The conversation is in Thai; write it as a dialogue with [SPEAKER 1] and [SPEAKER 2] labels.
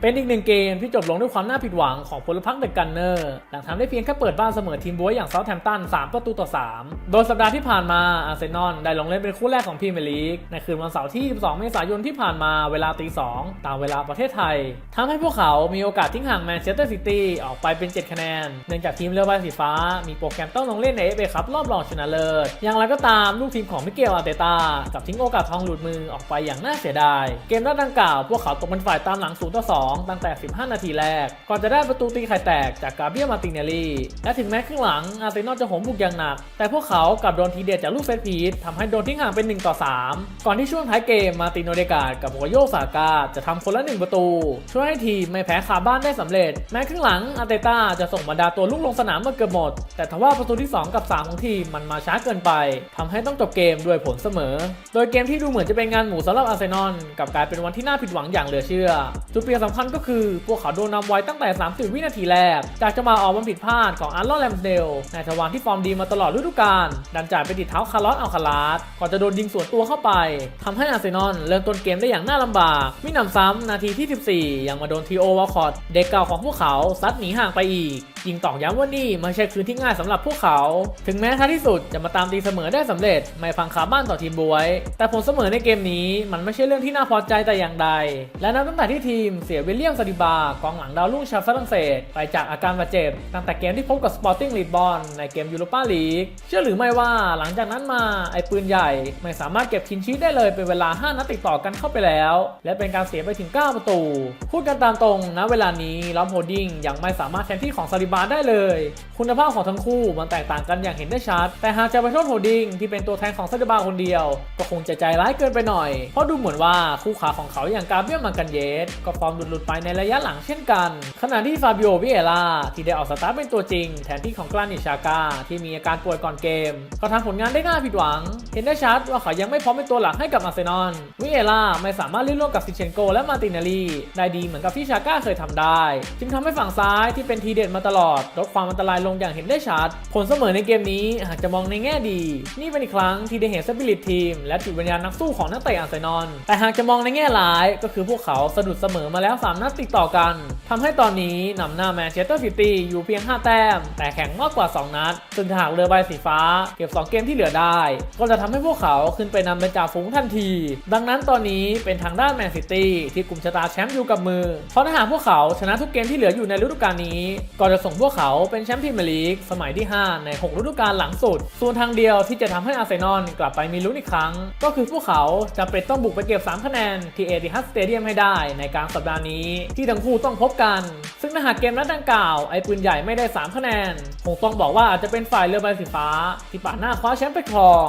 [SPEAKER 1] เป็นอีกหนึ่งเกมที่จบลงด้วยความน่าผิดหวังของพลพรรคเดอะกันเนอร์หลังทำได้เพียงแค่เปิดบ้านเสมอทีมบัวยอย่างเซาท์แฮมป์ตัน 3 ประตูต่อ 3 โดยสัปดาห์ที่ผ่านมาอาร์เซนอลได้ลงเล่นเป็นคู่แรกของพรีเมียร์ลีกในคืนวันเสาร์ที่22เมษายนที่ผ่านมาเวลาตี2ตามเวลาประเทศไทยทำให้พวกเขามีโอกาสทิ้งห่างแมนเชสเตอร์ซิตี้ออกไปเป็น 7 คะแนน เนื่องจากทีมเรือใบสีฟ้า มีโปรแกรมต้องลงเล่นในเอฟเอคัพรอบรองชนะเลิศอย่างไรก็ตามลูกทีมของมิเกลอาร์เตต้ากับทิ้งโอกาสทองหลุดมือออกไปอย่างน่าเสียดาย เกมนัดดังกล่าวพวกเขาตกเป็นฝ่ายตามหลัง0ต่อ2 ตั้งแต่ 15 นาทีแรก ก่อนจะได้ประตูตีไข่แตกจากกาเบียมาติเนลลี่ และถึงแม้ครึ่งหลังอาร์เซนอลจะโหมบุกอย่างหนัก แต่พวกเขากลับโดนทีเด็ดจากลูกเซตพีททำให้โดนทิ้งห่างเป็น 1 ต่อ 3 ก่อนที่ช่วงท้ายเกมมาตินโนเดกาดกับโมโยซากาจะทำคนละ 1 ประตู ช่วยให้ทีมไม่แพ้คาบ้านได้สำเร็จ แม้ครึ่งหลังอาร์เตต้าจะส่งบรรดาตัวลูกลงสนามมาเกือบหมด แต่ทว่าประตูที่ 2 กับ 3 ของทีมมันมาช้าเกินไปทำให้ต้องจบเกมด้วยผลเสมอ โดยเกมที่ดูเหมือนจะเป็นงานหมูสำหรับอาร์เซนอลกับกลายเป็นวันที่น่าผิดหวังอย่างเหลือเชื่อจุดเปลี่ยนสำคัญก็คือพวกเขาโดนนำไว้ตั้งแต่ 30 วินาทีแรก จากจะมาออกบอลผิดพลาดของอาร์ลอนแลมสเดลในทวารที่ฟอร์มดีมาตลอดฤดูกาลดันจ่ายไปติดเท้าคาร์ลอสอัลคาลาสก่อนจะโดนยิงสวนตัวเข้าไปทำให้อาร์เซนอลเริ่มต้นเกมได้อย่างน่าลำบาก มิหนำซ้ำนาทีที่ 14 ยังมาโดนทีโอวอลคอตเด็กเก่าของพวกเขาซัดหนีห่างไปอีกยิงตอกย้ำว่านี่ไม่ใช่คืนที่ง่ายสำหรับพวกเขา ถึงแม้ท้ายที่สุดจะมาตามตีเสมอได้สำเร็จ ไม่พังคาบ้านต่อทีมบวย แต่ผลเสมอในเกมนี้มันไม่ใช่เรื่องที่น่าพอใจแต่อย่างใด และนับตั้งแต่ที่ทีมเสียวิลเลียมซาดิบากองหลังดาวรุ่งชาวฝรั่งเศสไปจากอาการบาดเจ็บ ตั้งแต่เกมที่พบกับสปอร์ติ้งลีดบอลในเกมยูโรปาลีก เชื่อหรือไม่ว่าหลังจากนั้นมาไอปืนใหญ่ ไม่สามารถเก็บคินชีสได้เลยเป็นเวลา 5 นัดติดต่อกันเข้าไปแล้ว และเป็นการเสียไปถึง 9 ประตู พูดกันตามตรงณเวลานี้ลอมโฮดดิ้งยังไม่สามารถแทนที่ของซาดิบาได้เลย คุณภาพของทั้งคู่มันแตกต่างกันอย่างเห็นได้ชัด แต่หากจะไปโทษโฮดดิ้งที่เป็นตัวแทนของซาดิบาคนเดียว ก็คงจะใจร้ายเกินไปหน่อย เพราะดูเหมือนว่าคู่ขาของเขาอย่างกาเบียลมากันเยสก็ฟอร์มหลุดไปในระยะหลังเช่นกัน ขณะที่ฟาบิโอวิเอล่าที่ได้ออกสตาร์ทเป็นตัวจริง แทนที่ของกลานิชากาที่มีอาการป่วยก่อนเกมก็ทำผลงานได้น่าผิดหวัง เห็นได้ชัดว่าเขายังไม่พร้อมเป็นตัวหลักให้กับอาร์เซนอลวิเอล่าไม่สามารถเล่นร่วมกับซิเชนโกและมาตินลลี่ได้ดีเหมือนกับที่ชาก้าเคยทำได้ จึงทำให้ฝั่งซ้ายที่เป็นทีเด็ดมาตลอด ลดความอันตรายลงอย่างเห็นได้ชัด ผลเสมอในเกมนี้หากจะมองในแง่ดี นี่เป็นอีกครั้งที่ได้เห็นสปิริตทีมและจิตวิญญาณนักสู้ของนักเตะอาร์เซนอลแต่หากจะมองในแง่ร้ายก็คือพวกเขาสะดุดเสมอมาแล้ว3 นัดติดต่อกันทำให้ตอนนี้นำหน้าแมนเชสเตอร์ซิตี้อยู่เพียง 5 แต้ม แต่แข่งมากกว่า 2 นัดซึ่งหากเรือใบสีฟ้า เก็บ 2 เกมที่เหลือได้ ก็จะทำให้พวกเขาขึ้นไปนำเป็นจ่าฝูงทันที ดังนั้นตอนนี้เป็นทางด้านแมนซิตี้ที่กลุ่มชะตาแชมป์อยู่กับมือ เพราะถ้าหากพวกเขาชนะทุกเกมที่เหลืออยู่ในฤดูกาลนี้ ก็จะส่งพวกเขาเป็นแชมป์พรีเมียร์ลีกสมัยที่ 5 ใน 6 ฤดูกาลหลังสุด ส่วนทางเดียวที่จะทำให้อาร์เซนอลกลับไปมีลุ้นอีกครั้ง ก็คือพวกเขาจะเป็นต้องบุกไปเก็บ 3 คะแนนที่เอติฮัดสเตเดียมให้ได้ในกลางสัปดาห์นี้ที่ทั้งคู่ต้องพบกัน ซึ่งถ้าหากเกมนัดดังกล่าว ไอ้ปืนใหญ่ไม่ได้ 3 คะแนน คงต้องบอกว่าอาจจะเป็นฝ่ายเรือใบสีฟ้า ที่ปาหน้าคว้าแชมป์ไปครอง